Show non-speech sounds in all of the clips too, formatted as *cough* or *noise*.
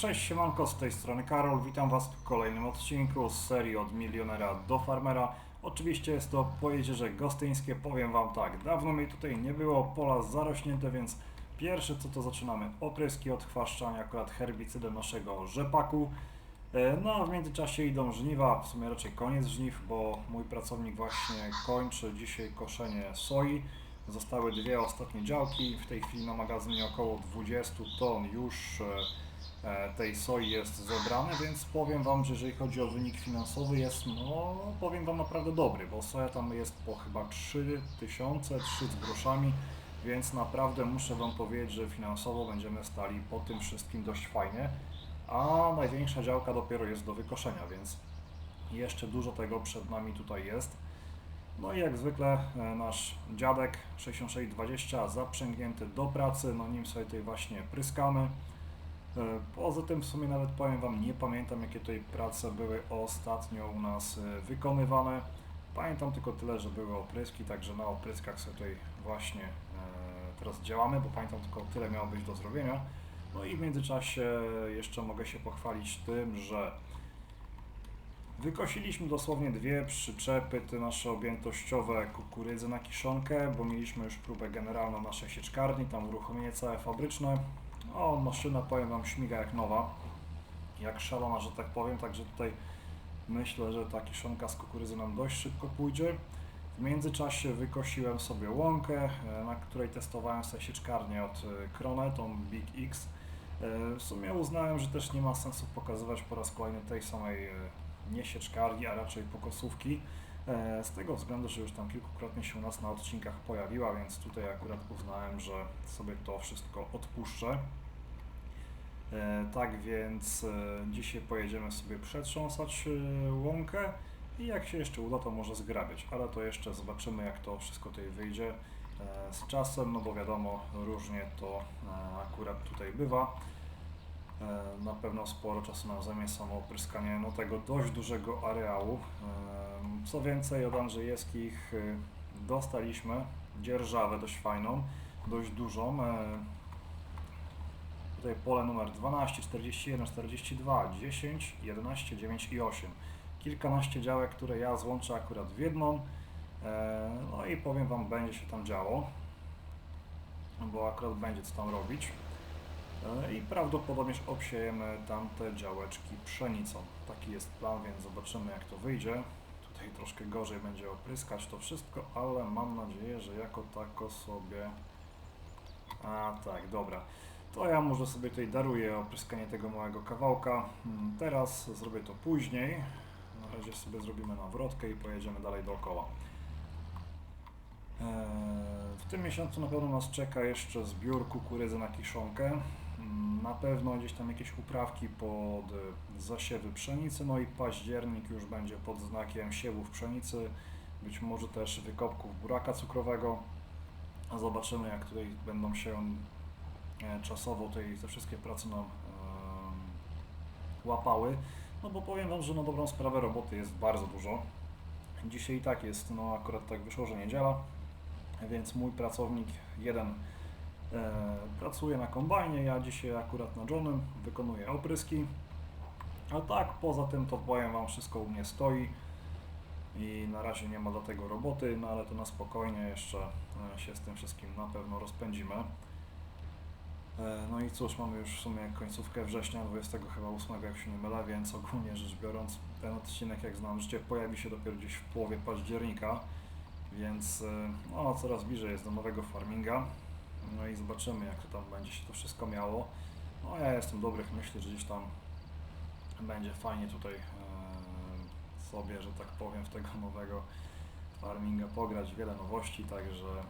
Cześć, siemanko, z tej strony Karol, witam Was w kolejnym odcinku z serii od milionera do farmera. Oczywiście jest to pojezierze gostyńskie, powiem Wam tak, dawno mi tutaj nie było, pola zarośnięte, więc pierwsze co to zaczynamy opryski, odchwaszczania akurat herbicydem naszego rzepaku. E, No a w międzyczasie idą żniwa, w sumie raczej koniec żniw, bo mój pracownik właśnie kończy dzisiaj koszenie soi. Zostały dwie ostatnie działki, w tej chwili na magazynie około 20 ton już e, tej soi jest zebrane, więc powiem Wam, że jeżeli chodzi o wynik finansowy jest, no powiem Wam naprawdę dobry, bo soja tam jest po chyba 3000, 3 z groszami, więc naprawdę muszę Wam powiedzieć, że finansowo będziemy stali po tym wszystkim dość fajnie, a największa działka dopiero jest do wykoszenia, więc jeszcze dużo tego przed nami tutaj jest. No i jak zwykle e, nasz dziadek 6620 zaprzęgnięty do pracy, no nim sobie tutaj właśnie pryskamy. E, Poza tym w sumie nawet powiem Wam, nie pamiętam jakie tutaj prace były ostatnio u nas e, wykonywane. Pamiętam tylko tyle, że były opryski, także na opryskach sobie tutaj właśnie e, teraz działamy, bo pamiętam tylko tyle miało być do zrobienia. No i w międzyczasie jeszcze mogę się pochwalić tym, że Wykosiliśmy dosłownie dwie przyczepy, te nasze objętościowe kukurydzy na kiszonkę, bo mieliśmy już próbę generalną naszej sieczkarni, tam uruchomienie całe fabryczne. O, maszyna powiem Wam śmiga jak nowa, jak szalona, że tak powiem, także tutaj myślę, że ta kiszonka z kukurydzy nam dość szybko pójdzie. W międzyczasie wykosiłem sobie łąkę, e, na której testowałem sobie sieczkarnię od e, Krone, tą Big X. E, W sumie uznałem, że też nie ma sensu pokazywać po raz kolejny tej samej nie sieczkarni, a raczej pokosówki. Z tego względu, że już tam kilkukrotnie się u nas na odcinkach pojawiła, więc tutaj akurat uznałem, że sobie to wszystko odpuszczę. E, Tak więc e, dzisiaj pojedziemy sobie przetrząsać e, łąkę i jak się jeszcze uda, to może zgrabiać, ale to jeszcze zobaczymy, jak to wszystko tutaj wyjdzie z czasem, no bo wiadomo, różnie to akurat tutaj bywa. Na pewno sporo czasu nam zajmie samo opryskanie no, tego dość dużego areału. Co więcej, od Andrzejewskich dostaliśmy dzierżawę dość fajną, dość dużą. Tutaj pole numer 12, 41, 42, 10, 11, 9 i 8. Kilkanaście działek, które ja złączę akurat w jedną. E, No i powiem Wam, będzie się tam działo, bo akurat będzie co tam robić. E, I prawdopodobnie obsiejemy tamte działeczki pszenicą. Taki jest plan, więc zobaczymy jak to wyjdzie. Tutaj troszkę gorzej będzie opryskać to wszystko, ale mam nadzieję, że jako tako sobie... A tak, dobra. To ja może sobie tutaj daruję opryskanie tego małego kawałka. Mm, Teraz zrobię to później. Na razie sobie zrobimy nawrotkę i pojedziemy dalej dookoła. Eee, W tym miesiącu na pewno nas czeka jeszcze zbiór kukurydzy na kiszonkę. Mm, Na pewno gdzieś tam jakieś uprawki pod y, zasiewy pszenicy, no i październik już będzie pod znakiem siewów pszenicy, być może też wykopków buraka cukrowego. A Zobaczymy jak tutaj będą się e, czasowo tutaj te wszystkie prace nam em, łapały. No bo powiem Wam, że na dobrą sprawę roboty jest bardzo dużo. Dzisiaj i tak jest, no akurat tak wyszło, że niedziela, więc mój pracownik jeden e, pracuje na kombajnie, ja dzisiaj akurat na Johnem wykonuję opryski. A tak, poza tym to powiem Wam, wszystko u mnie stoi i na razie nie ma do tego roboty, no ale to na spokojnie jeszcze e, się z tym wszystkim na pewno rozpędzimy. E, No i cóż, mamy już w sumie końcówkę września, 20 chyba 8, jak się nie mylę, więc ogólnie rzecz biorąc, ten odcinek, jak znam życie, pojawi się dopiero gdzieś w połowie października, więc e, no, coraz bliżej jest do nowego farminga. No i zobaczymy, jak to tam będzie się to wszystko miało. No ja jestem dobrych myśli, że gdzieś tam będzie fajnie tutaj e, sobie, że tak powiem, w tego *laughs* nowego farminga pograć. Wiele nowości, także mm,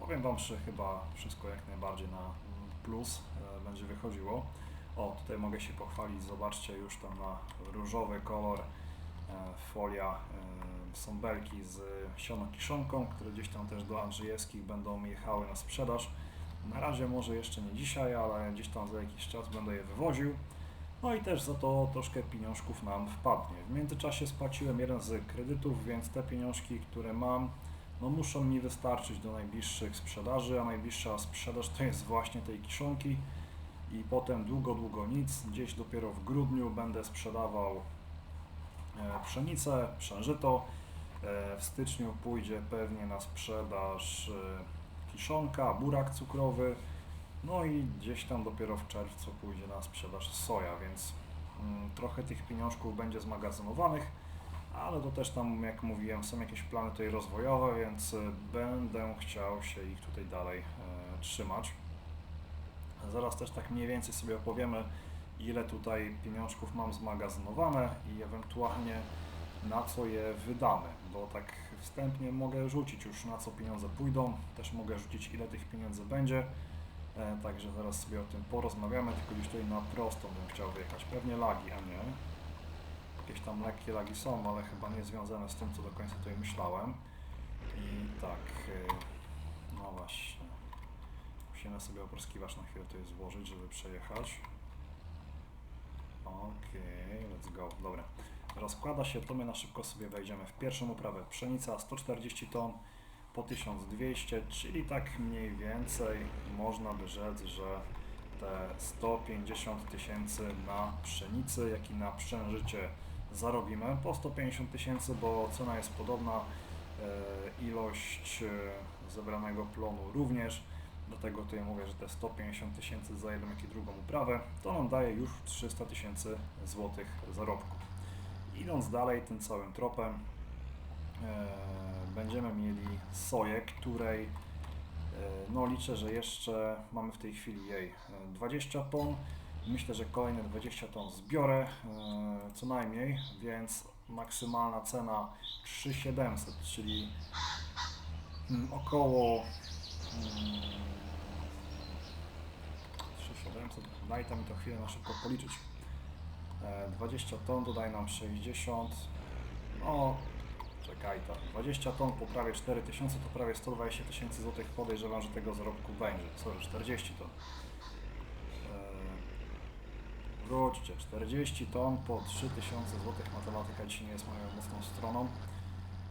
powiem Wam, że chyba wszystko jak najbardziej na plus e, będzie wychodziło. O, tutaj mogę się pochwalić, zobaczcie już tam na różowy kolor e, folia e, są belki z sionokiszonką, które gdzieś tam też do Andrzejewskich będą jechały na sprzedaż. Na razie może jeszcze nie dzisiaj, ale gdzieś tam za jakiś czas będę je wywoził. No i też za to troszkę pieniążków nam wpadnie. W międzyczasie spłaciłem jeden z kredytów, więc te pieniążki, które mam, no muszą mi wystarczyć do najbliższych sprzedaży, a najbliższa sprzedaż to jest właśnie tej kiszonki. i potem długo, długo nic. Gdzieś dopiero w grudniu będę sprzedawał e, pszenicę, przężyto. E, W styczniu pójdzie pewnie na sprzedaż e, kiszonka, burak cukrowy. No i gdzieś tam dopiero w czerwcu pójdzie na sprzedaż soja, więc mm, trochę tych pieniążków będzie zmagazynowanych, ale to też tam, jak mówiłem, są jakieś plany tutaj rozwojowe, więc e, będę chciał się ich tutaj dalej e, trzymać. Zaraz też tak mniej więcej sobie opowiemy, ile tutaj pieniążków mam zmagazynowane i ewentualnie na co je wydamy, bo tak wstępnie mogę rzucić już na co pieniądze pójdą, też mogę rzucić ile tych pieniędzy będzie, e, także zaraz sobie o tym porozmawiamy, tylko gdzieś tutaj na prostą bym chciał wyjechać, pewnie lagi, a nie, jakieś tam lekkie lagi są, ale chyba nie związane z tym, co do końca tutaj myślałem i tak, e, no właśnie, musimy sobie opryskiwacz na chwilę tutaj złożyć, żeby przejechać. Okej, let's go. Dobra. Rozkłada się, to my na szybko sobie wejdziemy w pierwszą uprawę. Pszenica 140 ton po 1200, czyli tak mniej więcej można by rzec, że te 150 tysięcy na pszenicy, jak i na przężycie zarobimy. Po 150 tysięcy, bo cena jest podobna, e, ilość e, zebranego plonu również. Dlatego tutaj mówię, że te 150 tysięcy za jedną, jak i drugą uprawę, to nam daje już 300 tysięcy złotych zarobku. Idąc dalej tym całym tropem, e, będziemy mieli soję, której no liczę, że jeszcze mamy w tej chwili jej e, 20 ton. Myślę, że kolejne 20 ton zbiorę e, co najmniej, więc maksymalna cena 3700, czyli mm, około mm, 3700, daj tam mi to chwilę na szybko policzyć. E, 20 ton dodaj nam 60, no czekaj to, 20 ton po prawie 4000 to prawie 120 tysięcy złotych podejrzewam, że tego zarobku będzie, sorry 40 ton. Wróćcie, 40 ton po 3000 złotych, matematyka dzisiaj nie jest moją mocną stroną.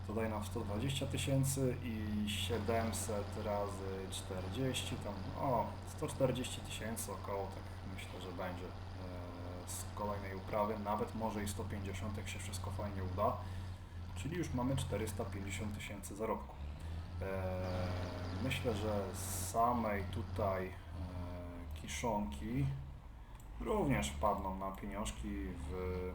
To daje nam 120 tysięcy i 700 razy 40, tam o 140 tysięcy około, tak myślę, że będzie e, z kolejnej uprawy, nawet może i 150, jak się wszystko fajnie uda, czyli już mamy 450 tysięcy zarobku. E, Myślę, że z samej tutaj e, kiszonki również wpadną nam pieniążki w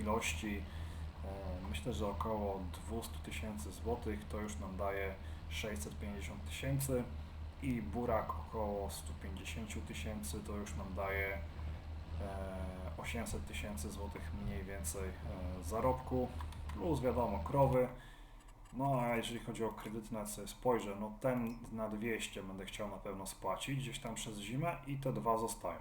ilości e, myślę, że około 200 tysięcy złotych. To już nam daje 650 tysięcy i burak około 150 tysięcy. To już nam daje e, 800 tysięcy złotych mniej więcej e, zarobku plus wiadomo krowy no a jeżeli chodzi o kredyty, na co spojrzę, no ten na 200 będę chciał na pewno spłacić gdzieś tam przez zimę i te dwa zostają.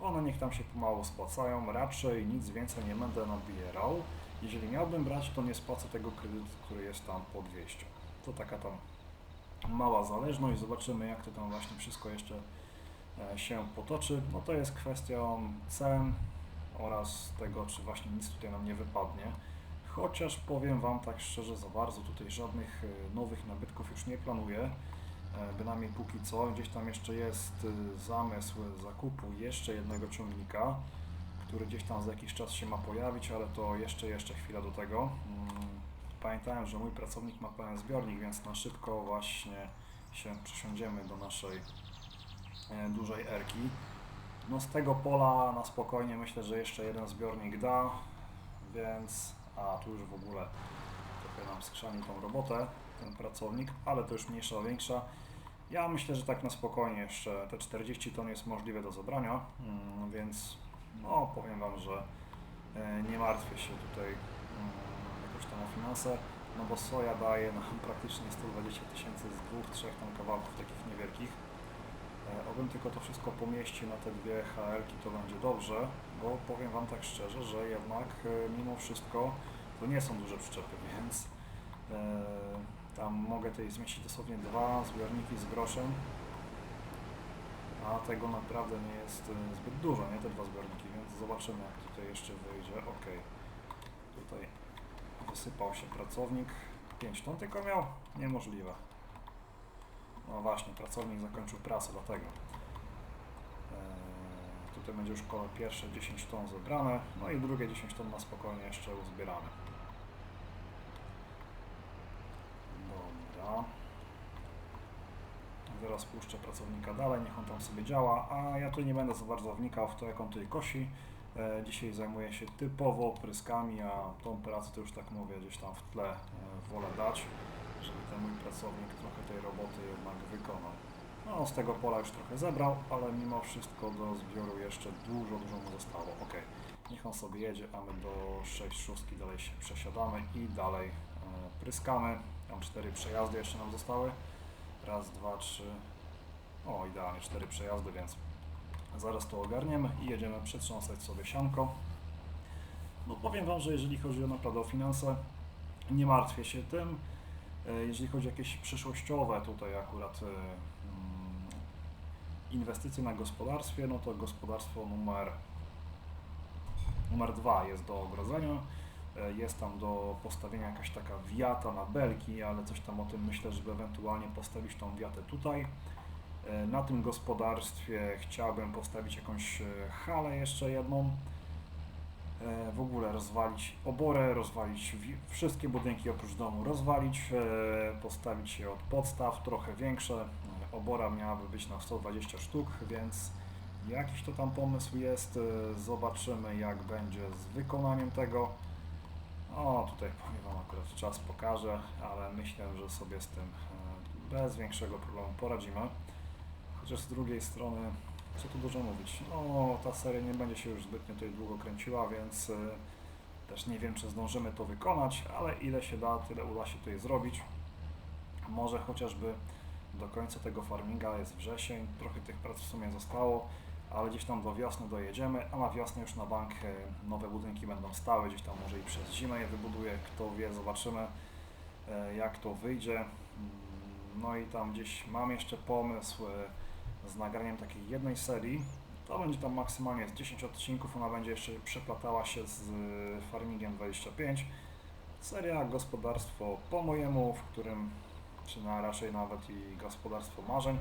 One niech tam się pomału spłacają, raczej nic więcej nie będę nabierał. Jeżeli miałbym brać, to nie spłacę tego kredytu, który jest tam po 200. To taka tam mała zależność, zobaczymy jak to tam właśnie wszystko jeszcze e, się potoczy. No to jest kwestią cen oraz tego, czy właśnie nic tutaj nam nie wypadnie. Chociaż powiem Wam tak szczerze, za bardzo tutaj żadnych e, nowych nabytków już nie planuję. E, Bynajmniej póki co. Gdzieś tam jeszcze jest e, zamysł zakupu jeszcze jednego ciągnika, który gdzieś tam za jakiś czas się ma pojawić, ale to jeszcze, jeszcze chwila do tego. Mm, Pamiętałem, że mój pracownik ma pełen zbiornik, więc na szybko właśnie się przesiądziemy do naszej dużej erki. No z tego pola na spokojnie myślę, że jeszcze jeden zbiornik da, więc a tu już w ogóle trochę nam skrzanił tą robotę ten pracownik, ale to już mniejsza o większa. Ja myślę, że tak na spokojnie jeszcze te 40 ton jest możliwe do zabrania, mm, więc no powiem Wam, że e, nie martwię się tutaj mm, jakoś tam o finanse, no bo soja daje nam *laughs* praktycznie 120 tysięcy z dwóch, trzech tam kawałków takich niewielkich. E, Obym tylko to wszystko pomieścił na te dwie HL-ki, to będzie dobrze, bo powiem Wam tak szczerze, że jednak e, mimo wszystko to nie są duże przyczepy, więc e, tam mogę tutaj zmieścić dosłownie dwa zbiorniki z groszem, a tego naprawdę nie jest e, zbyt dużo, nie te dwa zbiorniki, więc zobaczymy jak tutaj jeszcze wyjdzie. Ok, tutaj wysypał się pracownik, 5 ton tylko miał? Niemożliwe. No właśnie, pracownik zakończył pracę, dlatego. Tutaj będzie już pierwsze 10 ton zebrane, no i drugie 10 ton na spokojnie jeszcze uzbierane. Dobra. Zaraz puszczę pracownika dalej, niech on tam sobie działa, a ja tu nie będę za bardzo wnikał w to, jak on tutaj kosi. E, Dzisiaj zajmuję się typowo pryskami, a tą pracę to już tak mówię, gdzieś tam w tle e, wolę dać, żeby ten mój pracownik trochę tej roboty jednak wykonał. No, z tego pola już trochę zebrał, ale mimo wszystko do zbioru jeszcze dużo, dużo mu zostało. Ok, niech on sobie jedzie, a my do 6 szóstki dalej się przesiadamy i dalej e, pryskamy. Tam cztery przejazdy jeszcze nam zostały. Raz, dwa, trzy. O, idealnie cztery przejazdy, więc zaraz to ogarniemy i jedziemy przetrząsać sobie sianko. No powiem Wam, że jeżeli chodzi o naprawdę o finanse, nie martwię się tym. E, Jeżeli chodzi o jakieś przyszłościowe tutaj akurat e, inwestycje na gospodarstwie, no to gospodarstwo numer numer dwa jest do ogrodzenia. E, Jest tam do postawienia jakaś taka wiata na belki, ale coś tam o tym myślę, żeby ewentualnie postawić tą wiatę tutaj. E, Na tym gospodarstwie chciałbym postawić jakąś e, halę jeszcze jedną. W ogóle rozwalić oborę, rozwalić wszystkie budynki oprócz domu, rozwalić, postawić je od podstaw, trochę większe. Obora miałaby być na 120 sztuk, więc jakiś to tam pomysł jest. E, Zobaczymy jak będzie z wykonaniem tego. O, tutaj powiem Wam akurat czas pokaże, ale myślę, że sobie z tym e, bez większego problemu poradzimy. Chociaż z drugiej strony, co tu dużo mówić, no ta seria nie będzie się już zbytnio tutaj długo kręciła, więc e, też nie wiem, czy zdążymy to wykonać, ale ile się da, tyle uda się tutaj zrobić. Może chociażby do końca tego farminga jest wrzesień, trochę tych prac w sumie zostało, ale gdzieś tam do wiosny dojedziemy, a na wiosnę już na bank e, nowe budynki będą stały, gdzieś tam może i przez zimę je wybuduję, kto wie, zobaczymy e, jak to wyjdzie. Mm, No i tam gdzieś mam jeszcze pomysł e, z nagraniem takiej jednej serii. To będzie tam maksymalnie z 10 odcinków, ona będzie jeszcze przeplatała się z Farmingiem 25. Seria Gospodarstwo po mojemu, w którym, czy na, raczej nawet i Gospodarstwo Marzeń,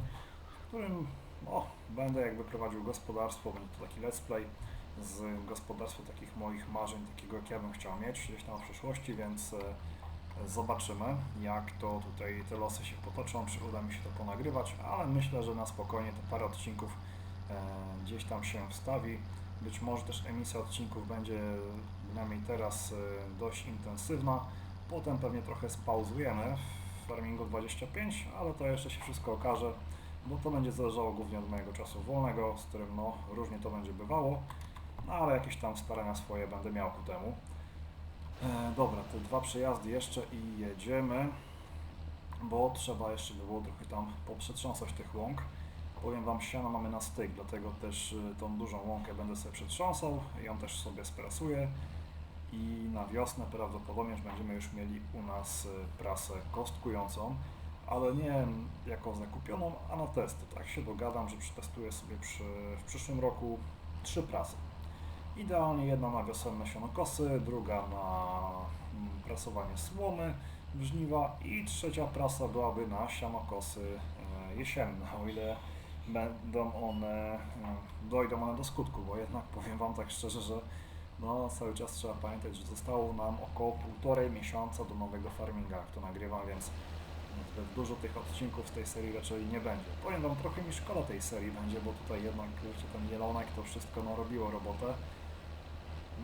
w którym o, będę jakby prowadził gospodarstwo, będzie to taki let's play z gospodarstwa takich moich marzeń, takiego jak ja bym chciał mieć gdzieś tam w przyszłości, więc e, zobaczymy jak to tutaj te losy się potoczą, czy uda mi się to ponagrywać, ale myślę, że na spokojnie te parę odcinków e, gdzieś tam się wstawi. Być może też emisja odcinków będzie przynajmniej teraz e, dość intensywna. Potem pewnie trochę spauzujemy Farmingu 25, ale to jeszcze się wszystko okaże, bo to będzie zależało głównie od mojego czasu wolnego, z którym no różnie to będzie bywało, no, ale jakieś tam starania swoje będę miał ku temu. E, dobra, te dwa przejazdy jeszcze i jedziemy, bo trzeba jeszcze by było trochę tam poprzetrząsać tych łąk. Powiem Wam, siano mamy na styk, dlatego też y, tą dużą łąkę będę sobie przetrząsał, ją też sobie sprasuję i na wiosnę prawdopodobnie będziemy już mieli u nas y, prasę kostkującą, ale nie jako zakupioną, a na testy. Tak się dogadam, że przetestuję sobie przy, w przyszłym roku trzy prasy. Idealnie jedna na wiosenne sianokosy, druga na mm, prasowanie słomy w żniwa i trzecia prasa byłaby na sianokosy e, jesienne, o ile będą one, e, dojdą one do skutku, bo jednak powiem Wam tak szczerze, że no, cały czas trzeba pamiętać, że zostało nam około półtorej miesiąca do nowego farminga, jak to nagrywam, więc zbyt dużo tych odcinków z tej serii raczej nie będzie. Powiem Wam, trochę mi szkoda tej serii będzie, bo tutaj jednak kurczę, ten jelonek to wszystko no, robiło robotę.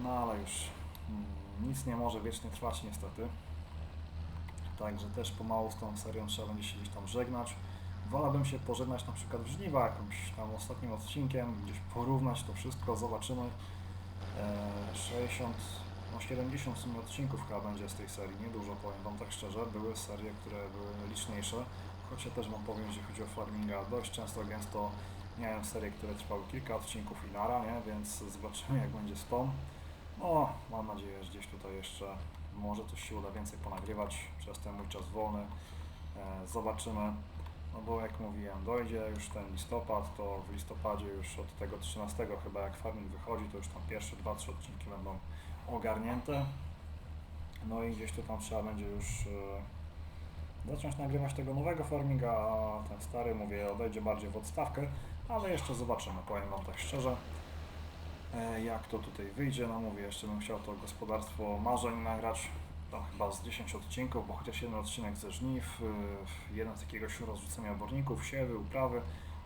No ale już mm, nic nie może wiecznie trwać niestety. Także też pomału z tą serią trzeba będzie się gdzieś tam żegnać. Wolałbym się pożegnać na przykład w żniwa jakimś tam ostatnim odcinkiem, gdzieś porównać to wszystko, zobaczymy. E, 60, no 70 w sumie odcinków chyba będzie z tej serii, niedużo powiem Wam tak szczerze. Były serie, które były liczniejsze, choć ja też Wam powiem, jeżeli chodzi o farminga, dość często, gęsto miałem serie, które trwały kilka odcinków i nara, nie? więc zobaczymy jak będzie z tą. No, mam nadzieję, że gdzieś tutaj jeszcze może coś się uda więcej ponagrywać przez ten mój czas wolny. E, zobaczymy. No bo jak mówiłem, dojdzie już ten listopad, to w listopadzie już od tego 13 chyba jak farming wychodzi, to już tam pierwsze 2-3 odcinki będą ogarnięte. No i gdzieś tu tam trzeba będzie już e, zacząć nagrywać tego nowego farminga, a ten stary, mówię, odejdzie bardziej w odstawkę, ale jeszcze zobaczymy, powiem Wam tak szczerze. E, Jak to tutaj wyjdzie? No mówię, jeszcze bym chciał to gospodarstwo marzeń nagrać. Tam chyba z 10 odcinków, bo chociaż jeden odcinek ze żniw, y, jeden z jakiegoś rozrzucenia oborników, siewy, uprawy.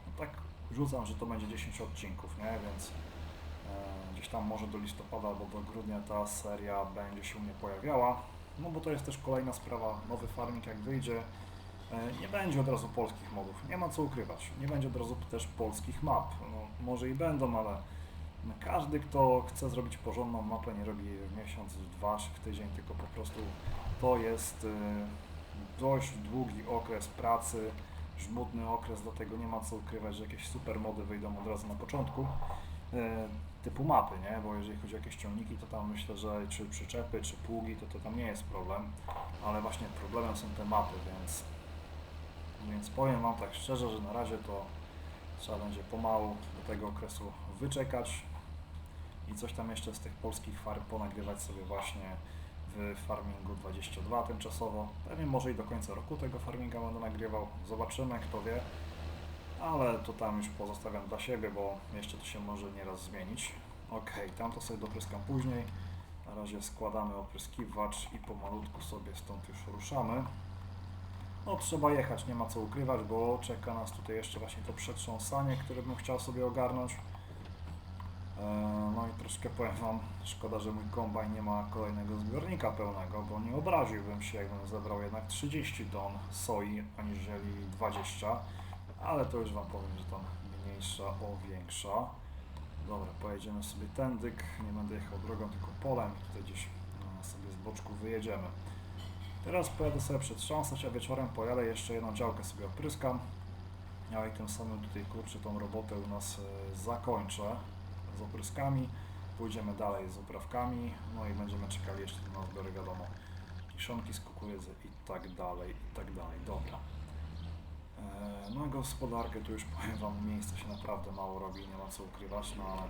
No tak rzucam, że to będzie 10 odcinków, nie? Więc e, gdzieś tam może do listopada albo do grudnia ta seria będzie się u mnie pojawiała. No bo to jest też kolejna sprawa, nowy farming jak wyjdzie, e, nie będzie od razu polskich modów, nie ma co ukrywać. Nie będzie od razu też polskich map. No, może i będą, ale no, każdy, kto chce zrobić porządną mapę, nie robi w miesiąc, w dwa czy w tydzień, tylko po prostu to jest y, dość długi okres pracy, żmudny okres, dlatego nie ma co ukrywać, że jakieś super mody wyjdą od razu na początku. y, Typu mapy, nie? Bo jeżeli chodzi o jakieś ciągniki, to tam myślę, że czy przyczepy, czy pługi, to to tam nie jest problem, ale właśnie problemem są te mapy, więc, więc powiem Wam tak szczerze, że na razie to trzeba będzie pomału do tego okresu wyczekać i coś tam jeszcze z tych polskich farm ponagrywać sobie właśnie w Farmingu 22 tymczasowo. Pewnie może i do końca roku tego farminga będę nagrywał. Zobaczymy, kto wie. Ale to tam już pozostawiam dla siebie, bo jeszcze to się może nieraz zmienić. Ok, tam to sobie dopryskam później. Na razie składamy opryskiwacz i pomalutku sobie stąd już ruszamy. No trzeba jechać, nie ma co ukrywać, bo czeka nas tutaj jeszcze właśnie to przetrząsanie, które bym chciał sobie ogarnąć. E, No i troszkę powiem Wam, szkoda, że mój kombajn nie ma kolejnego zbiornika pełnego, bo nie obraziłbym się, jakbym zebrał jednak 30 ton soi, aniżeli 20, ale to już Wam powiem, że tam mniejsza o większa. Dobra, pojedziemy sobie tędyk, nie będę jechał drogą, tylko polem, tutaj gdzieś e, sobie z boczku wyjedziemy. Teraz pojadę sobie przetrząsać, a wieczorem pojadę jeszcze jedną działkę sobie opryskam. Ja i tym samym tutaj kurczę tą robotę u nas e, zakończę z opryskami. Pójdziemy dalej z uprawkami, no i będziemy czekali jeszcze na zbiory, wiadomo, kiszonki z kukurydzy i tak dalej, i tak dalej. Dobra. E, No gospodarkę tu już *laughs* powiem Wam, miejsca się naprawdę mało robi, nie ma co ukrywać, no ale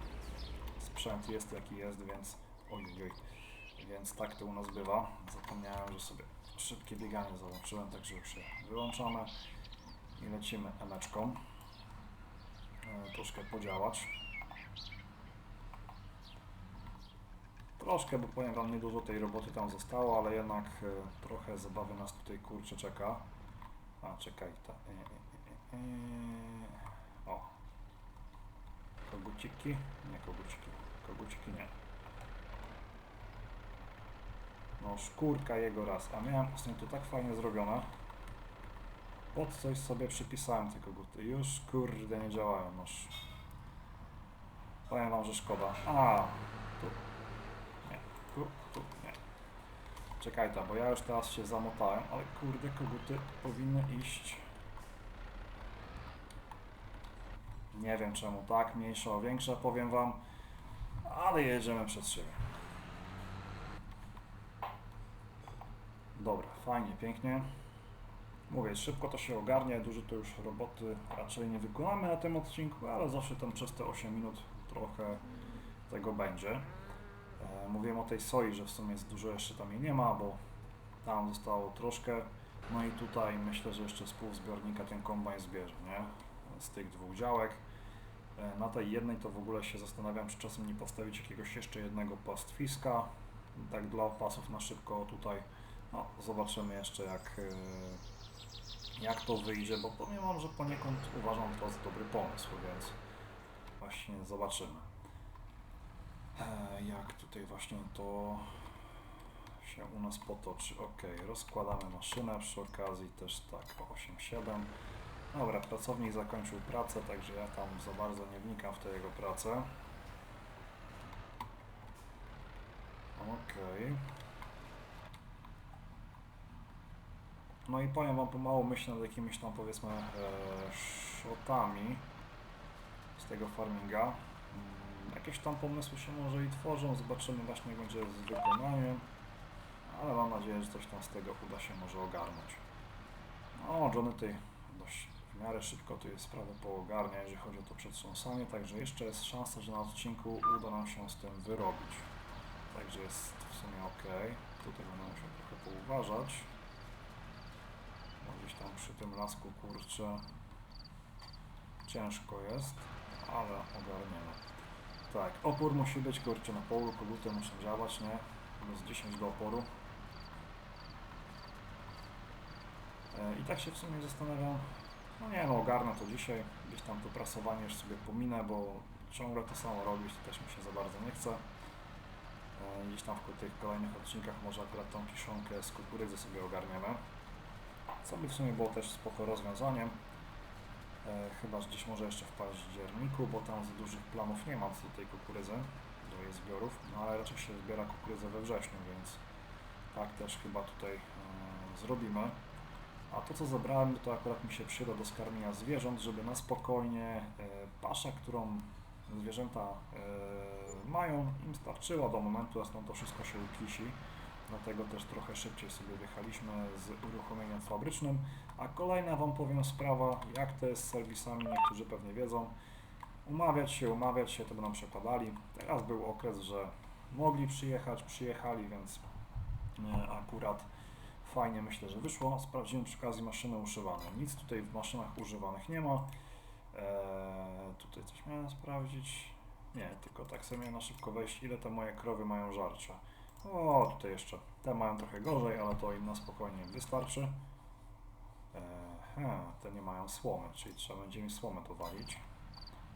sprzęt jest jaki jest, więc oj, oj, oj. Więc tak to u nas bywa. Zapomniałem, że sobie szybkie bieganie załączyłem, także już je wyłączamy i lecimy emeczką. E, troszkę podziałać. Troszkę, bo powiem Wam, niedużo tej roboty tam zostało, ale jednak e, trochę zabawy nas tutaj kurczę czeka. A, czekaj, ta... E, e, e, e, o. Koguciki? Nie koguciki. Koguciki nie. No, szkórka jego raz. A miałem ostatnio to tak fajnie zrobione. Pod coś sobie przypisałem te koguty. Już kurde nie działają. Noż. Powiem wam, że szkoda. A, Nie. Czekaj ta, bo ja już teraz się zamotałem, ale kurde koguty powinny iść. Nie wiem czemu tak, mniejsza o większa, powiem wam. Ale jedziemy przed siebie. Dobra, fajnie, pięknie. Mówię, szybko to się ogarnie, dużo to już roboty raczej nie wykonamy na tym odcinku, ale zawsze tam przez te 8 minut trochę tego będzie. E, mówiłem o tej soi, że w sumie jest dużo jeszcze tam jej nie ma, bo tam zostało troszkę. No i tutaj myślę, że jeszcze z pół zbiornika ten kombajn zbierze, nie? Z tych dwóch działek. E, Na tej jednej to w ogóle się zastanawiam, czy czasem nie postawić jakiegoś jeszcze jednego pastwiska, tak dla pasów na szybko tutaj. No, zobaczymy jeszcze jak, e, jak to wyjdzie, bo powiem Wam, że poniekąd uważam to za dobry pomysł, więc właśnie zobaczymy. E, Jak tutaj właśnie to się u nas potoczy. Ok, rozkładamy maszynę przy okazji też tak o 8-7. Dobra, pracownik zakończył pracę, także ja tam za bardzo nie wnikam w tę jego pracę. Okej. No i powiem Wam pomału myślę nad jakimiś tam powiedzmy e, z tego farminga. Jakieś tam pomysły się może i tworzą, zobaczymy właśnie będzie z wykonaniem, ale mam nadzieję, że coś tam z tego uda się może ogarnąć. No, Johnny tutaj dość w miarę szybko tu jest sprawę poogarnia, jeżeli chodzi o to przetrząsanie, także jeszcze jest szansa, że na odcinku uda nam się z tym wyrobić. Także jest w sumie ok. Tutaj będę musiał trochę pouważać. Gdzieś tam przy tym lasku kurczę ciężko jest, ale ogarniemy. Tak, opór musi być, kurczę, na polu koguty muszą działać, nie? Plus 10 do oporu. E, I tak się w sumie zastanawiam, no nie no, ogarnę to dzisiaj, gdzieś tam to prasowanie już sobie pominę, bo ciągle to samo robić, to też mi się za bardzo nie chce. E, Gdzieś tam w tych kolejnych odcinkach może akurat tą kiszonkę z kukurydzy sobie ogarniemy. Co by w sumie było też spoko rozwiązaniem. E, chyba gdzieś może jeszcze w październiku, bo tam za dużych planów nie mam co do tej kukurydzy, do jej zbiorów, no ale raczej się zbiera kukurydzę we wrześniu, więc tak też chyba tutaj e, zrobimy. A to co zebrałem to akurat mi się przyda do skarmienia zwierząt, żeby na spokojnie e, pasza, którą zwierzęta mają, im starczyła do momentu, aż tam to wszystko się ukisi. Dlatego też trochę szybciej sobie wjechaliśmy z uruchomieniem fabrycznym. A kolejna Wam powiem sprawa, jak to jest z serwisami, niektórzy pewnie wiedzą. Umawiać się, umawiać się, to będą przekładali. Teraz był okres, że mogli przyjechać, przyjechali, więc e, akurat fajnie myślę, że wyszło. Sprawdziłem przy okazji maszyny uszywane. Nic tutaj w maszynach używanych nie ma. Eee, tutaj coś miałem sprawdzić. Nie, tylko tak sobie na szybko wejść, ile te moje krowy mają żarcia. O, tutaj jeszcze. Te mają trochę gorzej, ale to im na spokojnie wystarczy. Te nie mają słomy, czyli trzeba będzie im słomę dowalić.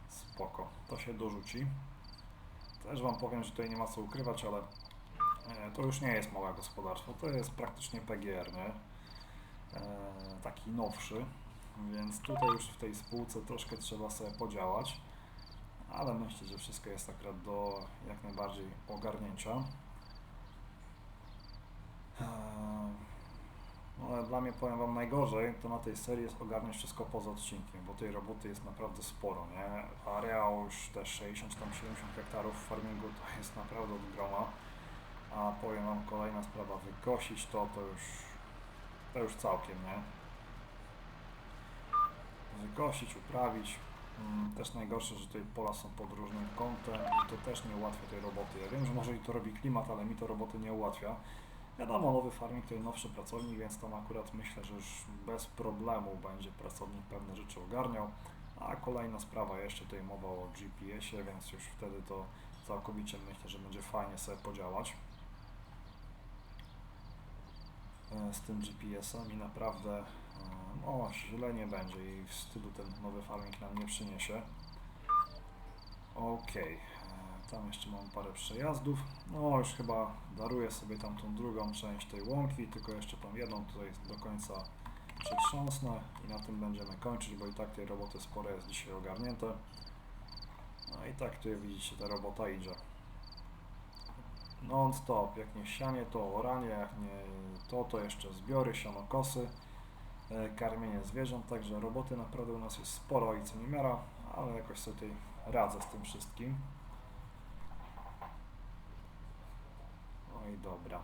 Spoko, to się dorzuci. Też Wam powiem, że tutaj nie ma co ukrywać, ale e, to już nie jest małe gospodarstwo, to jest praktycznie PGR, nie? E, taki nowszy, więc tutaj już w tej spółce troszkę trzeba sobie podziałać, ale myślę, że wszystko jest akurat do jak najbardziej ogarnięcia. Eee, No ale dla mnie, powiem Wam, najgorzej to na tej serii jest ogarniać wszystko poza odcinkiem, bo tej roboty jest naprawdę sporo, nie? Areał już też 60 tam 70 hektarów w farmingu to jest naprawdę od groma. A powiem Wam, kolejna sprawa, wykosić to, to już, to już całkiem, nie? Wykosić, uprawić. Mm, Też najgorsze, że tutaj pola są pod różnym kątem i to też nie ułatwia tej roboty. Ja wiem, że może i to robi klimat, ale mi to roboty nie ułatwia. Wiadomo, nowy farming to nowszy pracownik, więc tam akurat myślę, że już bez problemu będzie pracownik pewne rzeczy ogarniał. A kolejna sprawa, jeszcze tutaj mowa o GPS-ie, więc już wtedy to całkowicie myślę, że będzie fajnie sobie podziałać e, z tym GPS-em i naprawdę e, no, źle nie będzie i wstydu ten nowy farming nam nie przyniesie. Okej, e, tam jeszcze mam parę przejazdów. No już chyba daruję sobie tam tą drugą część tej łąki, tylko jeszcze tą jedną tutaj do końca przetrząsnę i na tym będziemy kończyć, bo i tak tej roboty sporo jest dzisiaj ogarnięte. No i tak tutaj widzicie, ta robota idzie non-stop, jak nie sianie, to oranie, jak nie to, to jeszcze zbiory, sianokosy, e, karmienie zwierząt, także roboty naprawdę u nas jest sporo i co niemiara, ale jakoś sobie radzę z tym wszystkim. No i dobra.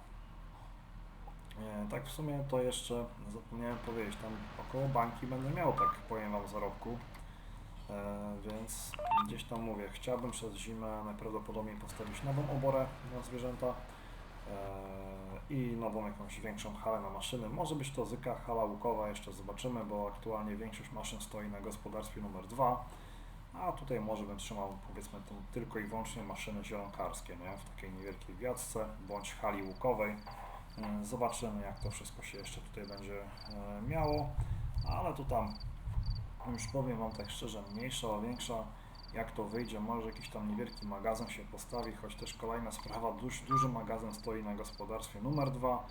E, tak w sumie to jeszcze zapomniałem powiedzieć, tam około bańki będę miał, tak powiem Wam, zarobku. E, więc gdzieś tam mówię, chciałbym przez zimę najprawdopodobniej postawić nową oborę na zwierzęta e, i nową jakąś większą halę na maszyny. Może być to zyka, hala łukowa, jeszcze zobaczymy, bo aktualnie większość maszyn stoi na gospodarstwie numer 2, a tutaj może bym trzymał powiedzmy tą tylko i wyłącznie maszyny zielonkarskie, nie? w takiej niewielkiej wiatce bądź hali łukowej. E, Zobaczymy jak to wszystko się jeszcze tutaj będzie e, miało, ale tu tam już powiem Wam tak szczerze, mniejsza, większa, jak to wyjdzie, może jakiś tam niewielki magazyn się postawi, choć też kolejna sprawa, duż, duży magazyn stoi na gospodarstwie numer 2,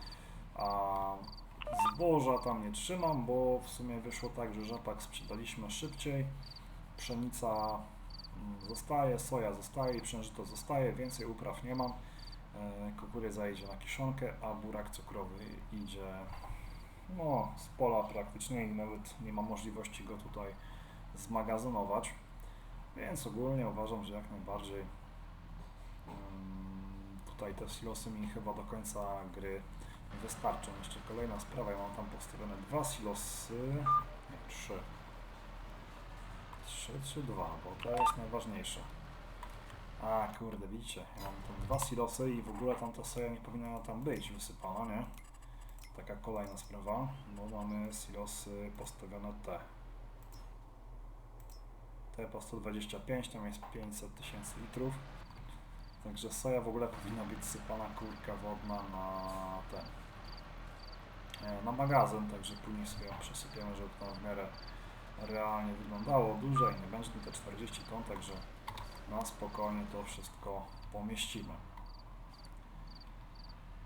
a zboża tam nie trzymam, bo w sumie wyszło tak, że rzepak sprzedaliśmy szybciej, pszenica mm, zostaje, soja zostaje i pszeniżyto zostaje, więcej upraw nie mam, E, kukurydza idzie na kiszonkę, a burak cukrowy idzie no, z pola praktycznie i nawet nie ma możliwości go tutaj zmagazynować. Więc ogólnie uważam, że jak najbardziej mm, tutaj te silosy mi chyba do końca gry wystarczą. Jeszcze kolejna sprawa, ja mam tam postawione dwa silosy, trzy. Trzy czy dwa, bo to jest najważniejsze. A kurde, widzicie, ja mam tam dwa silosy i w ogóle tam ta soja nie powinna tam być wysypana, nie? Taka kolejna sprawa, bo mamy silosy postawione te. po 125, tam jest 500 tysięcy litrów. Także soja w ogóle powinna być sypana kurka wodna na ten, na magazyn, także później sobie ją przesypiemy, żeby to w miarę realnie wyglądało. Dłużej nie będzie te 40 ton, także na spokojnie to wszystko pomieścimy.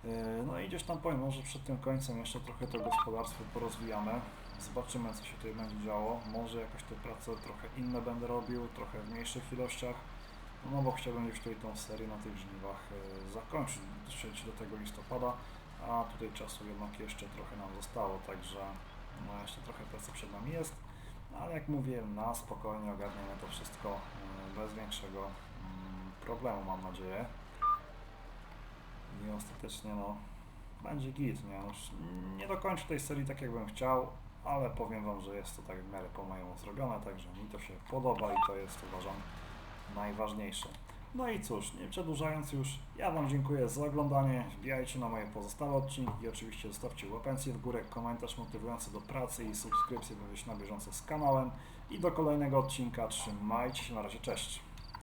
Yy, No i gdzieś tam powiem, może przed tym końcem jeszcze trochę to gospodarstwo porozwijamy. Zobaczymy co się tutaj będzie działo. Może jakoś te prace trochę inne będę robił, trochę w mniejszych ilościach. No bo chciałbym już tutaj tą serię na tych żniwach yy, zakończyć, dotrzeć do tego listopada, a tutaj czasu jednak jeszcze trochę nam zostało, także no jeszcze trochę pracy przed nami jest. Ale jak mówię, na spokojnie ogarniemy to wszystko yy, bez większego mm, problemu, mam nadzieję. I ostatecznie no będzie git, nie? Nie dokończę tej serii tak jakbym chciał, ale powiem Wam, że jest to tak w miarę po mojemu zrobione, także mi to się podoba i to jest uważam najważniejsze. No i cóż, nie przedłużając już, ja Wam dziękuję za oglądanie, wbijajcie na moje pozostałe odcinki oczywiście zostawcie łapencję w górę, komentarz motywujący do pracy i subskrypcję, by być na bieżąco z kanałem. I do kolejnego odcinka. Trzymajcie się, na razie, cześć!